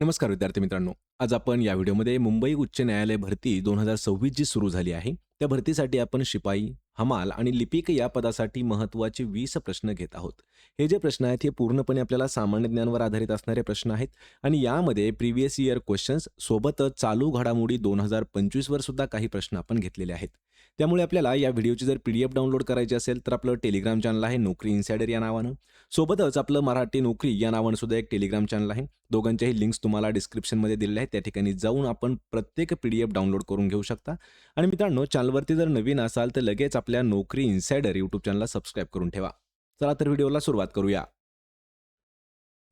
नमस्कार विद्यार्थी मित्रांनो. आज आपण या व्हिडिओमध्ये मुंबई उच्च न्यायालय भरती दोन हजार सव्वीस जी सुरू झाली आहे. त्या भरतीसाठी आपण शिपाई हमाल आणि लिपिक या पदासाठी महत्त्वाचे वीस प्रश्न घेत आहोत. हे जे प्रश्न आहेत हे पूर्णपणे आपल्याला सामान्य ज्ञानवर आधारित असणारे प्रश्न आहेत आणि यामध्ये प्रिव्हियस इयर क्वेश्चन्स सोबतच चालू घडामोडी दोन हजार पंचवीसवर सुद्धा काही प्रश्न आपण घेतलेले आहेत. त्यामुळे आपल्याला या व्हिडिओची जर पी डी एफ डाउनलोड करायची असेल तर आपलं टेलिग्राम चॅनल आहे नोकरी इन्सायडर या नावानं. सोबतच आपलं मराठी नोकरी या नावानं सुद्धा एक टेलिग्राम चॅनल आहे. दोघांच्याही लिंक्स तुम्हाला डिस्क्रिप्शनमध्ये दिलेल्या आहेत. त्या ठिकाणी जाऊन आपण प्रत्येक पी डी एफ डाउनलोड करून घेऊ शकता. आणि मित्रांनो चॅनलवरती जर नवीन असाल तर लगेच आपल्या नोकरी इन्सायडर यूट्यूब चॅनलला सबस्क्राईब करून ठेवा. चला तर व्हिडिओला सुरुवात करूया.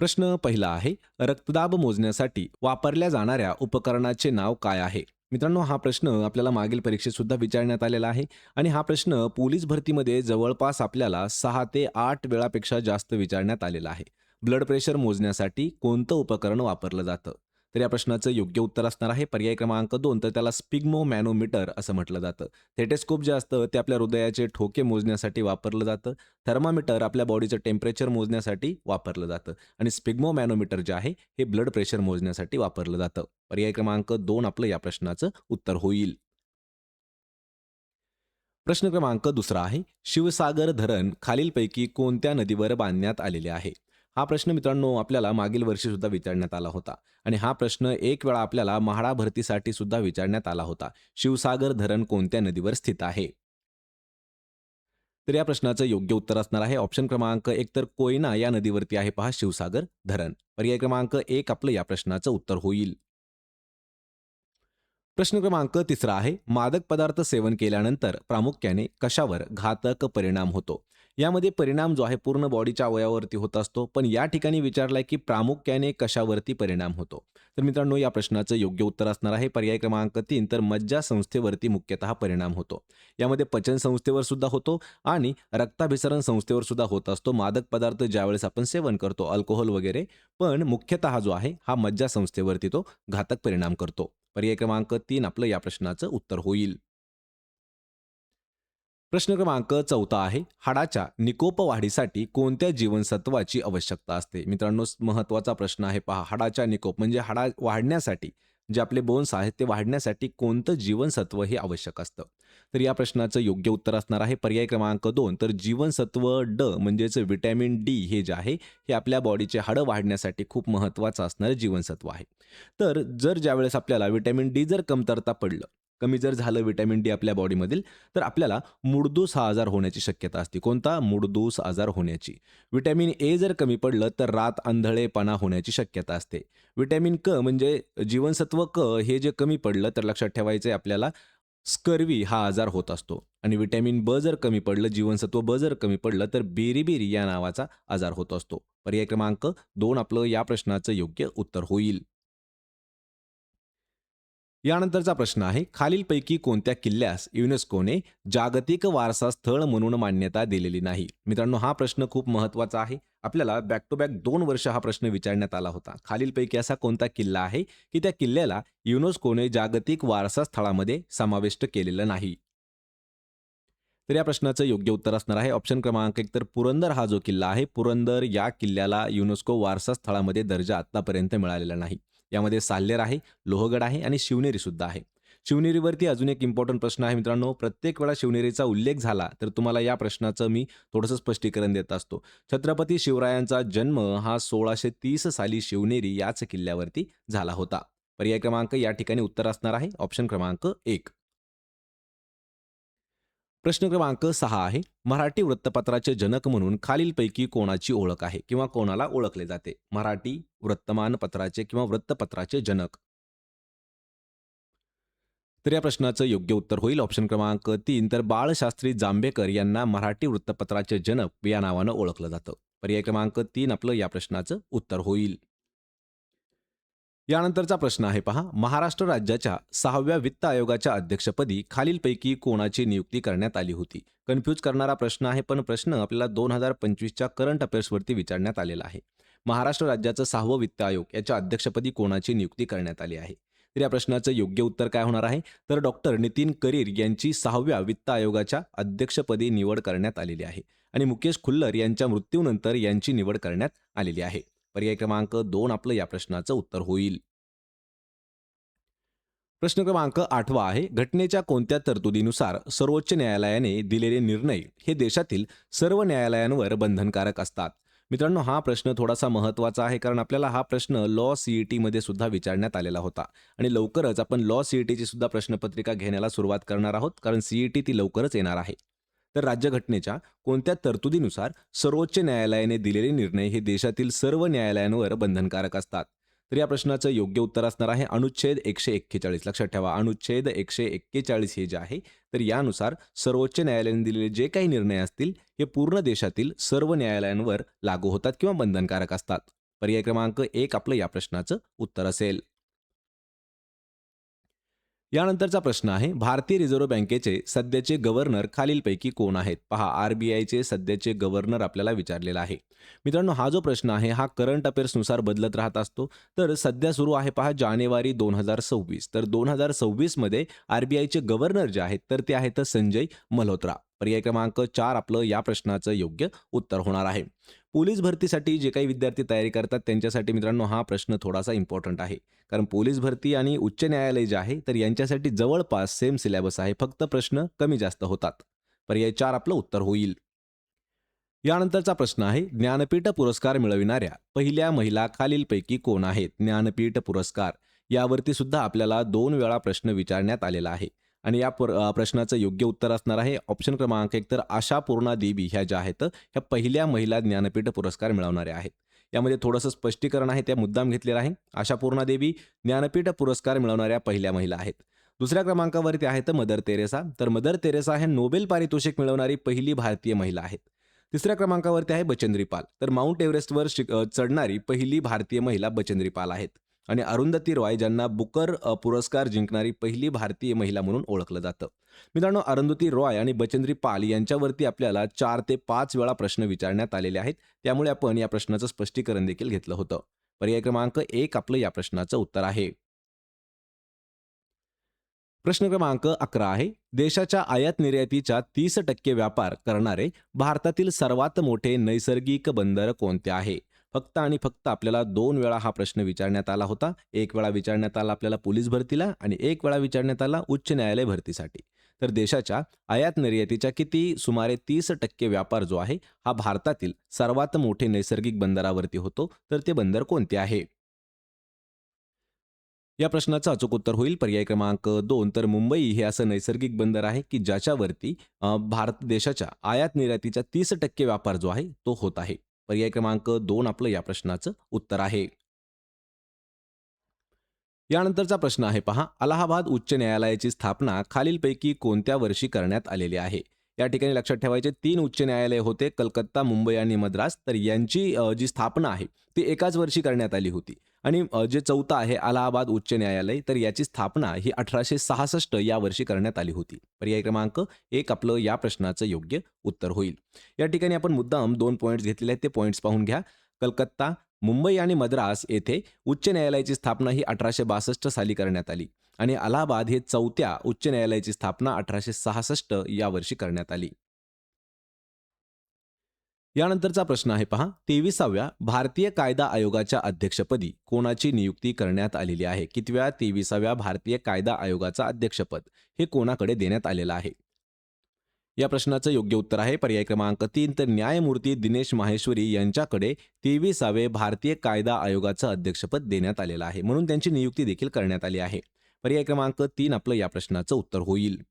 प्रश्न पहिला आहे रक्तदाब मोजण्यासाठी वापरल्या जाणाऱ्या उपकरणाचे नाव काय आहे? मित्रांनो हा प्रश्न आपल्याला मागील परीक्षेत सुद्धा विचारण्यात आलेला आहे आणि हा प्रश्न पोलीस भरतीमध्ये जवळपास आपल्याला सहा ते आठ वेळापेक्षा जास्त विचारण्यात आलेला आहे. ब्लड प्रेशर मोजण्यासाठी कोणतं उपकरण वापरलं जातं? तर या प्रश्नाचं योग्य उत्तर असणार आहे. पर्याय क्रमांक दोन तर त्याला स्पिग्मो मॅनोमीटर असं म्हटलं जातं. थेटेस्कोप जे असतं ते आपल्या हृदयाचे ठोके मोजण्यासाठी वापरलं जातं. थर्मामीटर आपल्या बॉडीचं टेम्परेचर मोजण्यासाठी वापरलं जातं. आणि स्पिग्मो मॅनोमीटर जे आहे हे ब्लड प्रेशर मोजण्यासाठी वापरलं जातं. पर्याय क्रमांक दोन आपलं या प्रश्नाचं उत्तर होईल. प्रश्न क्रमांक दुसरा आहे. शिवसागर धरण खालीलपैकी कोणत्या नदीवर बांधण्यात आलेले आहे? हा प्रश्न मित्रांनो आपल्याला मागील वर्षी सुद्धा विचारण्यात आला होता. आणि हा प्रश्न एक वेळा आपल्याला म्हाडा भरतीसाठी सुद्धा विचारण्यात आला होता. शिवसागर धरण कोणत्या नदीवर स्थित आहे? तर या प्रश्नाचं योग्य उत्तर असणार आहे. ऑप्शन क्रमांक एक तर कोयना या नदीवरती आहे पहा शिवसागर धरण. पर्याय क्रमांक एक आपलं या प्रश्नाचं उत्तर होईल. प्रश्न क्रमांक तिसरा आहे. मादक पदार्थ सेवन केल्यानंतर प्रामुख्याने कशावर घातक परिणाम होतो? यामध्ये परिणाम जो आहे पूर्ण बॉडीच्या अवयवावरती होत असतो. पण या ठिकाणी विचारलाय की प्रामुख्याने कशावरती परिणाम होतो? तर मित्रांनो या प्रश्नाचं योग्य उत्तर असणार आहे. पर्याय क्रमांक तीन तर मज्जा संस्थेवरती मुख्यतः परिणाम होतो. यामध्ये पचन संस्थेवर सुद्धा होतो आणि रक्ताभिसरण संस्थेवर सुद्धा होत असतो. मादक पदार्थ ज्यावेळेस आपण सेवन करतो अल्कोहोल वगैरे पण मुख्यतः जो आहे हा मज्जा संस्थेवरती तो घातक परिणाम करतो. पर्याय क्रमांक तीन आपलं या प्रश्नाचं उत्तर होईल. प्रश्न क्रमांक चौथा आहे हाडाच्या निकोप वाढीसाठी कोणत्या जीवनसत्वाची आवश्यकता असते? मित्रांनो महत्त्वाचा प्रश्न आहे पहा हाडाच्या निकोप म्हणजे हाडा वाढण्यासाठी जे आपले बोन्स आहेत ते वाढण्यासाठी कोणतं जीवनसत्व हे आवश्यक असतं? तर या प्रश्नाचं योग्य उत्तर असणार आहे. पर्याय क्रमांक दोन तर जीवनसत्व ड म्हणजेच विटॅमिन डी हे जे आहे हे आपल्या बॉडीचे हाडं वाढण्यासाठी खूप महत्त्वाचं असणारं जीवनसत्व आहे. तर जर ज्यावेळेस आपल्याला व्हिटॅमिन डी जर कमतरता पडलं कमी जर झालं विटॅमिन डी आपल्या बॉडीमधील तर आपल्याला मुडदूस हा आजार होण्याची शक्यता असते. कोणता? मुडदूस आजार होण्याची. विटॅमिन ए जर कमी पडलं तर रात आंधळेपणा होण्याची शक्यता असते. विटॅमिन क म्हणजे जीवनसत्व क हे जे कमी पडलं तर लक्षात ठेवायचं आहे आपल्याला स्कर्वी हा आजार होत असतो. आणि विटॅमिन ब जर कमी पडलं जीवनसत्व ब जर कमी पडलं तर बेरीबेरी या नावाचा आजार होत असतो. पर्याय क्रमांक दोन आपलं या प्रश्नाचं योग्य उत्तर होईल. यानंतरचा प्रश्न आहे खालीलपैकी कोणत्या किल्ल्यास युनेस्कोने जागतिक वारसा स्थळ म्हणून मान्यता दिलेली नाही? मित्रांनो हा प्रश्न खूप महत्त्वाचा आहे. आपल्याला बॅक टू बॅक दोन वर्ष हा प्रश्न विचारण्यात आला होता. खालीलपैकी असा कोणता किल्ला आहे की त्या किल्ल्याला युनेस्कोने जागतिक वारसा स्थळामध्ये समाविष्ट केलेलं नाही? तर या प्रश्नाचं योग्य उत्तर असणार आहे. ऑप्शन क्रमांक एक तर पुरंदर हा जो किल्ला आहे पुरंदर या किल्ल्याला युनेस्को वारसा स्थळामध्ये दर्जा आतापर्यंत मिळालेला नाही. यामध्ये साल्लेर आहे लोहगड आहे आणि शिवनेरी सुद्धा आहे. शिवनेरीवरती अजून एक इम्पॉर्टंट प्रश्न आहे मित्रांनो. प्रत्येक वेळा शिवनेरीचा उल्लेख झाला तर तुम्हाला या प्रश्नाचं मी थोडंसं स्पष्टीकरण देत असतो. छत्रपती शिवरायांचा जन्म हा सोळाशे तीस साली शिवनेरी याच किल्ल्यावरती झाला होता. पर्याय क्रमांक या ठिकाणी उत्तर असणार आहे. ऑप्शन क्रमांक एक. प्रश्न क्रमांक सहा आहे. मराठी वृत्तपत्राचे जनक म्हणून खालीलपैकी कोणाची ओळख आहे किंवा कोणाला ओळखले जाते? मराठी वृत्तमानपत्राचे किंवा वृत्तपत्राचे जनक. तर या प्रश्नाचं योग्य उत्तर होईल. ऑप्शन क्रमांक तीन. तर बाळशास्त्री जांभेकर यांना मराठी वृत्तपत्राचे जनक या नावानं ओळखलं जातं. पर्याय क्रमांक तीन आपलं या प्रश्नाचं उत्तर होईल. यानंतरचा प्रश्न आहे पहा. महाराष्ट्र राज्याच्या सहाव्या वित्त आयोगाच्या अध्यक्षपदी खालीलपैकी कोणाची नियुक्ती करण्यात आली होती? कन्फ्यूज करणारा प्रश्न आहे पण प्रश्न आपल्याला दोन हजार पंचवीसच्या करंट अफेअर्सवरती विचारण्यात आलेला आहे. महाराष्ट्र राज्याचं सहावं वित्त आयोग याच्या अध्यक्षपदी कोणाची नियुक्ती करण्यात आली आहे? तर या प्रश्नाचं योग्य उत्तर काय होणार आहे? तर डॉक्टर नितीन करीर यांची सहाव्या वित्त आयोगाच्या अध्यक्षपदी निवड करण्यात आलेली आहे. आणि मुकेश खुल्लर यांच्या मृत्यूनंतर यांची निवड करण्यात आलेली आहे. पर्याय क्रमांक दोन आपलं या प्रश्नाचं उत्तर होईल. प्रश्न क्रमांक आठवा आहे घटनेच्या कोणत्या तरतुदीनुसार सर्वोच्च न्यायालयाने दिलेले निर्णय हे देशातील सर्व न्यायालयांवर बंधनकारक असतात? मित्रांनो हा प्रश्न थोडासा महत्त्वाचा आहे कारण आपल्याला हा प्रश्न लॉ सीईटी मध्ये सुद्धा विचारण्यात आलेला होता आणि लवकरच आपण लॉ सीईटीची सुद्धा प्रश्नपत्रिका घेण्याला सुरुवात करणार आहोत कारण सीईटी ती लवकरच येणार आहे. तर राज्यघटनेच्या कोणत्या तरतुदीनुसार सर्वोच्च न्यायालयाने दिलेले निर्णय हे देशातील सर्व न्यायालयांवर बंधनकारक असतात? तर या प्रश्नाचं योग्य उत्तर असणार आहे अनुच्छेद एकशे एक्केचाळीस. लक्षात ठेवा अनुच्छेद एकशे एक्केचाळीस हे जे आहे तर यानुसार सर्वोच्च न्यायालयाने दिलेले जे काही निर्णय असतील हे पूर्ण देशातील सर्व न्यायालयांवर लागू होतात किंवा बंधनकारक असतात. पर्याय क्रमांक एक आपलं या प्रश्नाचं उत्तर असेल. यानंतरचा प्रश्न आहे भारतीय रिझर्व्ह बँकेचे सध्याचे गव्हर्नर खालीलपैकी कोण आहेत? पहा आर बी आयचे सध्याचे गव्हर्नर आपल्याला विचारलेला आहे. मित्रांनो हा जो प्रश्न आहे हा करंट अफेअर्सनुसार बदलत राहत असतो. तर सध्या सुरू आहे पहा जानेवारी दोन हजार सव्वीस. तर दोन हजार सव्वीसमध्ये आर बी आयचे गव्हर्नर जे आहेत तर ते आहेत संजय मल्होत्रा. पर्याय क्रमांक चार आपलं या प्रश्नाचं योग्य उत्तर होणार आहे. पोलीस भरतीसाठी जे काही विद्यार्थी तयारी करतात त्यांच्यासाठी मित्रांनो हा प्रश्न थोडासा इम्पॉर्टंट आहे. कारण पोलीस भरती आणि उच्च न्यायालय जे आहे तर यांच्यासाठी जवळपास सेम सिलेबस आहे. फक्त प्रश्न कमी जास्त होतात. पर्याय चार आपलं उत्तर होईल. यानंतरचा प्रश्न आहे ज्ञानपीठ पुरस्कार मिळविणाऱ्या पहिल्या महिला खालीलपैकी कोण आहेत? ज्ञानपीठ पुरस्कार. यावरती सुद्धा आपल्याला दोन वेळा प्रश्न विचारण्यात आलेला आहे. आणि या प्रश्नाचं योग्य उत्तर असणार आहे. ऑप्शन क्रमांक एक तर आशा पूर्णा देवी ह्या ज्या आहेत ह्या पहिल्या महिला ज्ञानपीठ पुरस्कार मिळवणाऱ्या आहेत. यामध्ये थोडंसं स्पष्टीकरण आहे त्या मुद्दाम घेतलेलं आहे. आशा पूर्णा देवी ज्ञानपीठ पुरस्कार मिळवणाऱ्या पहिल्या महिला आहेत. दुसऱ्या क्रमांकावरती आहेत मदर तेरेसा. तर मदर तेरेसा हे नोबेल पारितोषिक मिळवणारी पहिली भारतीय महिला आहेत. तिसऱ्या क्रमांकावरती आहे बचेंद्री पाल. तर माउंट एव्हरेस्टवर शिक चढणारी पहिली भारतीय महिला बचेंद्री पाल आहेत. आणि अरुंधती रॉय ज्यांना बुकर पुरस्कार जिंकणारी पहिली भारतीय महिला म्हणून ओळखलं जातं. मित्रांनो अरुंधती रॉय आणि बचेंद्री पाल यांच्यावरती आपल्याला चार ते पाच वेळा प्रश्न विचारण्यात आलेले आहेत. त्यामुळे आपण या प्रश्नाचं स्पष्टीकरण देखील घेतलं होतं. पर्याय क्रमांक एक आपलं या प्रश्नाचं उत्तर आहे. प्रश्न क्रमांक अकरा आहे. देशाच्या आयात निर्यातीच्या तीस टक्के व्यापार करणारे भारतातील सर्वात मोठे नैसर्गिक बंदर कोणते आहे? फक्त आणि फक्त आपल्याला दोन वेळा हा प्रश्न विचारण्यात आला होता. एक वेळा विचारण्यात आला आपल्याला पोलीस भरतीला आणि एक वेळा विचारण्यात आला उच्च न्यायालय भरतीसाठी. तर देशाच्या आयात निर्यातीच्या किती सुमारे तीस टक्के व्यापार जो आहे हा भारतातील सर्वात मोठे नैसर्गिक बंदरावरती होतो. तर ते बंदर कोणते आहे? या प्रश्नाचं अचूक उत्तर होईल. पर्याय क्रमांक दोन. तर मुंबई हे असं नैसर्गिक बंदर आहे की ज्याच्यावरती भारत देशाच्या आयात निर्यातीचा तीस टक्के व्यापार जो आहे तो होत आहे. पर्याय क्रमांक दोन आपलं या प्रश्नाचं उत्तर आहे. यानंतरचा प्रश्न आहे पहा. अलाहाबाद उच्च न्यायालयाची स्थापना खालीलपैकी कोणत्या वर्षी करण्यात आलेली आहे? या ठिकाणी लक्षात ठेवायचे तीन उच्च न्यायालय होते कलकत्ता मुंबई आणि मद्रास. तर यांची जी स्थापना आहे ती एकाच वर्षी करण्यात आली होती. आणि जे चौथं आहे अलाहाबाद उच्च न्यायालय तर याची स्थापना ही अठराशे सहासष्ट या वर्षी करण्यात आली होती. पर्याय क्रमांक एक आपलं या प्रश्नाचं योग्य उत्तर होईल. या ठिकाणी आपण मुद्दाम दोन पॉईंट्स घेतलेले आहेत ते पॉईंट्स पाहून घ्या. कलकत्ता मुंबई आणि मद्रास येथे उच्च न्यायालयाची स्थापना ही अठराशे बासष्ट साली करण्यात आली आणि अलाहाबाद हे चौथ्या उच्च न्यायालयाची स्थापना अठराशे सहासष्ट या वर्षी करण्यात आली. यानंतरचा प्रश्न आहे पहा. तेविसाव्या भारतीय कायदा आयोगाच्या अध्यक्षपदी कोणाची नियुक्ती करण्यात आलेली आहे? कितव्या तेविसाव्या भारतीय कायदा आयोगाचा अध्यक्षपद हे कोणाकडे देण्यात आलेलं आहे? या प्रश्नाचं योग्य उत्तर आहे. पर्याय क्रमांक तीन तर न्यायमूर्ती दिनेश माहेश्वरी यांच्याकडे तेविसावे भारतीय कायदा आयोगाचं अध्यक्षपद देण्यात आलेलं आहे. म्हणून त्यांची नियुक्ती देखील करण्यात आली आहे. पर्याय क्रमांक तीन आपलं या प्रश्नाचं उत्तर होईल.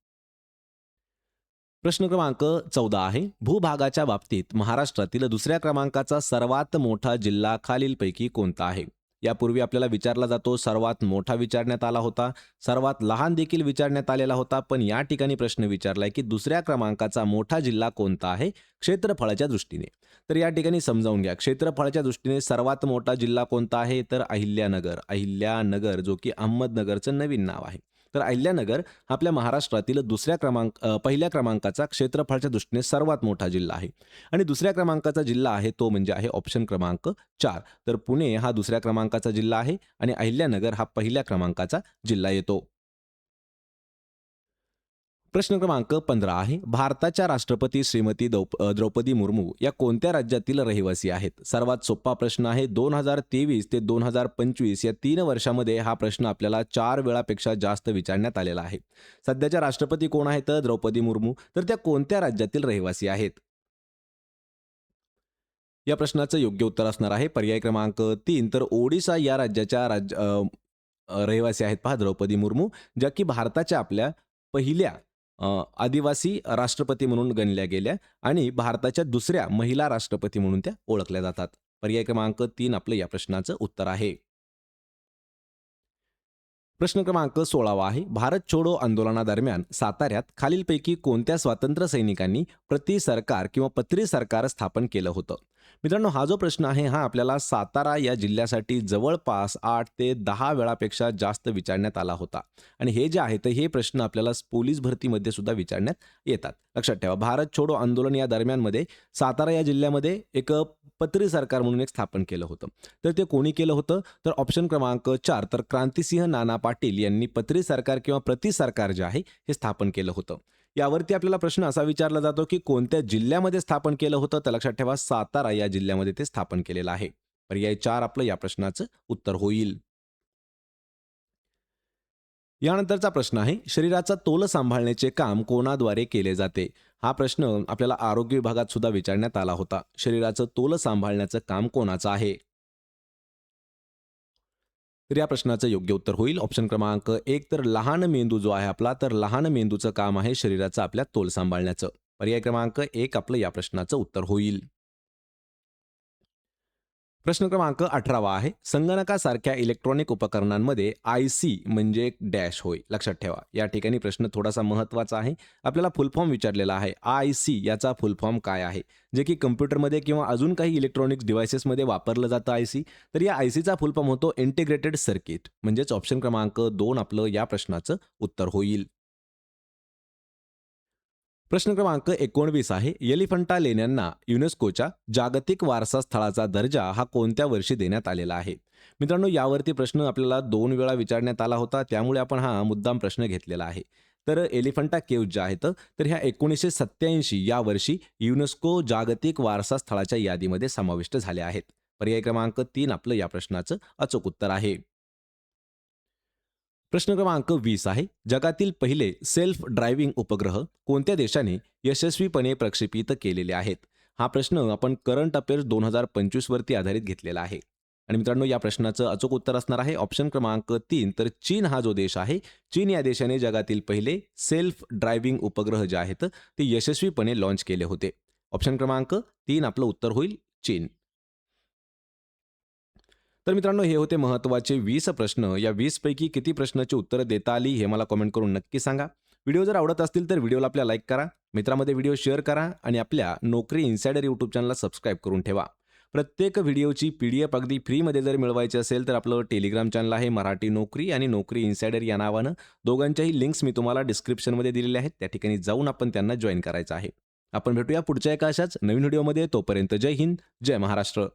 प्रश्न क्रमांक चौदा आहे. भूभागाच्या बाबतीत महाराष्ट्रातील दुसऱ्या क्रमांकाचा सर्वात मोठा जिल्हा खालीलपैकी कोणता आहे? यापूर्वी आपल्याला विचारला जातो सर्वात मोठा विचारण्यात आला होता सर्वात लहान देखील विचारण्यात आलेला होता पण या ठिकाणी प्रश्न विचारलाय की दुसऱ्या क्रमांकाचा मोठा जिल्हा कोणता आहे? क्षेत्रफळाच्या दृष्टीने. तर या ठिकाणी समजावून घ्या. क्षेत्रफळाच्या दृष्टीने सर्वात मोठा जिल्हा कोणता आहे? तर अहिल्यानगर. अहिल्यानगर जो की अहमदनगरचं नवीन नाव आहे. तर अहिल्यानगर हा आपल्या महाराष्ट्रातील दुसऱ्या क्रमांक पहिल्या क्रमांकाचा क्षेत्रफळाच्या दृष्टीने सर्वात मोठा जिल्हा आहे. आणि दुसऱ्या क्रमांकाचा जिल्हा आहे तो म्हणजे आहे ऑप्शन क्रमांक चार. तर पुणे हा दुसऱ्या क्रमांकाचा जिल्हा आहे आणि अहिल्यानगर हा पहिल्या क्रमांकाचा जिल्हा येतो. प्रश्न क्रमांक पंधरा आहे. भारताच्या राष्ट्रपती श्रीमती द्रौपदी मुर्मू या कोणत्या राज्यातील रहिवासी आहेत? सर्वात सोपा प्रश्न आहे दोन हजार तेवीस ते दोन हजार पंचवीस या तीन वर्षामध्ये हा प्रश्न आपल्याला चार वेळापेक्षा जास्त विचारण्यात आलेला आहे. सध्याच्या राष्ट्रपती कोण आहेत? द्रौपदी मुर्मू. तर त्या कोणत्या राज्यातील रहिवासी आहेत? या प्रश्नाचं योग्य उत्तर असणार आहे. पर्याय क्रमांक तीन. तर ओडिसा या राज्याच्या राज्य रहिवासी आहेत पहा द्रौपदी मुर्मू ज्या की भारताच्या आपल्या पहिल्या आदिवासी राष्ट्रपती म्हणून गणल्या गेल्या आणि भारताच्या दुसऱ्या महिला राष्ट्रपती म्हणून त्या ओळखल्या जातात. पर्याय क्रमांक तीन आपलं या प्रश्नाचं उत्तर आहे. प्रश्न क्रमांक सोळावा आहे. भारत छोडो आंदोलनादरम्यान साताऱ्यात खालीलपैकी कोणत्या स्वातंत्र्य सैनिकांनी प्रति सरकार किंवा पत्री सरकार स्थापन केलं होतं? मित्रांनो हा जो प्रश्न आहे हा आपल्याला सातारा या जिल्ह्यासाठी जवळपास आठ ते दहा वेळापेक्षा जास्त विचारण्यात आला होता. आणि हे जे आहे तर हे प्रश्न आपल्याला पोलीस भरतीमध्ये सुद्धा विचारण्यात येतात. लक्षात ठेवा भारत छोडो आंदोलन या दरम्यानमध्ये सातारा या जिल्ह्यामध्ये एक पत्री सरकार म्हणून एक स्थापन केलं होतं. तर ते कोणी केलं होतं? तर ऑप्शन क्रमांक चार तर क्रांतिसिंह नाना पाटील यांनी पत्री सरकार किंवा प्रति सरकार जे आहे हे स्थापन केलं होतं. यावरती आपल्याला प्रश्न असा विचारला जातो की कोणत्या जिल्ह्यामध्ये स्थापन केलं होतं? तर लक्षात ठेवा सातारा या जिल्ह्यामध्ये ते स्थापन केलेलं आहे. पर्याय चार आपलं या प्रश्नाचं उत्तर होईल. यानंतरचा प्रश्न आहे शरीराचा तोल सांभाळण्याचे काम कोणाद्वारे केले जाते? हा प्रश्न आपल्याला आरोग्य विभागात सुद्धा विचारण्यात आला होता. शरीराचं तोल सांभाळण्याचं काम कोणाचं आहे? तर या प्रश्नाचं योग्य उत्तर होईल. ऑप्शन क्रमांक एक तर लहान मेंदू जो आहे आपला तर लहान मेंदूचं काम आहे शरीराचं आपल्या तोल सांभाळण्याचं. पर्याय क्रमांक एक आपलं या प्रश्नाचं उत्तर होईल. प्रश्न क्रमांक अठरावा आहे. संगणकासारख्या इलेक्ट्रॉनिक उपकरणांमध्ये आय सी म्हणजे एक डॅश होय. लक्षात ठेवा. या ठिकाणी प्रश्न थोडासा महत्त्वाचा आहे. आपल्याला फुल फॉर्म विचारलेला आहे. आय सी याचा फुल फॉर्म काय आहे? जे की कम्प्युटरमध्ये किंवा अजून काही इलेक्ट्रॉनिक्स डिव्हायसेसमध्ये वापरलं जातं आय सी तर या आय सीचा फुल फॉर्म होतो इंटिग्रेटेड सर्किट म्हणजेच ऑप्शन क्रमांक दोन आपलं या प्रश्नाचं उत्तर होईल. प्रश्न क्रमांक एकोणवीस आहे. एलिफंटा लेण्यांना युनेस्कोच्या जागतिक वारसा स्थळाचा दर्जा हा कोणत्या वर्षी देण्यात आलेला आहे? मित्रांनो यावरती प्रश्न आपल्याला दोन वेळा विचारण्यात आला होता. त्यामुळे आपण हा मुद्दाम प्रश्न घेतलेला आहे. तर एलिफंटा केव्ह ज्या आहेत तर ह्या एकोणीसशे सत्याऐंशी या वर्षी युनेस्को जागतिक वारसा स्थळाच्या यादीमध्ये समाविष्ट झाल्या आहेत. पर्याय क्रमांक तीन आपलं या प्रश्नाचं अचूक उत्तर आहे. प्रश्न क्रमांक वीस आहे. जगातील पहिले सेल्फ ड्रायव्हिंग उपग्रह कोणत्या देशाने यशस्वीपणे प्रक्षेपित केलेले आहेत? हा प्रश्न आपण करंट अफेअर्स दोन हजार पंचवीसवरती आधारित घेतलेला आहे. आणि मित्रांनो या प्रश्नाचं अचूक उत्तर असणार आहे. ऑप्शन क्रमांक तीन तर चीन हा जो देश आहे चीन या देशाने जगातील पहिले सेल्फ ड्रायव्हिंग उपग्रह जे आहेत ते यशस्वीपणे लॉन्च केले होते. ऑप्शन क्रमांक तीन आपलं उत्तर होईल चीन. तर मित्रांनो हे होते महत्त्वाचे वीस प्रश्न. या वीसपैकी किती प्रश्नाची उत्तरं देता आली हे मला कमेंट करून नक्की सांगा. व्हिडिओ जर आवडत असतील तर व्हिडिओला आपल्या लाईक करा मित्रामध्ये व्हिडिओ शेअर करा आणि आपल्या नोकरी इन्सायडर यूट्यूब चॅनलला सबस्क्राईब करून ठेवा. प्रत्येक व्हिडिओची पी डी एफ अगदी फ्रीमध्ये जर मिळवायची असेल तर आपलं टेलिग्राम चॅनल आहे मराठी नोकरी आणि नोकरी इन्सायडर या नावानं. दोघांच्याही लिंक्स मी तुम्हाला डिस्क्रिप्शनमध्ये दिलेल्या आहेत. त्या ठिकाणी जाऊन आपण त्यांना जॉईन करायचं आहे. आपण भेटूया पुढच्या एका अशाच नवीन व्हिडिओमध्ये तोपर्यंत जय हिंद जय महाराष्ट्र.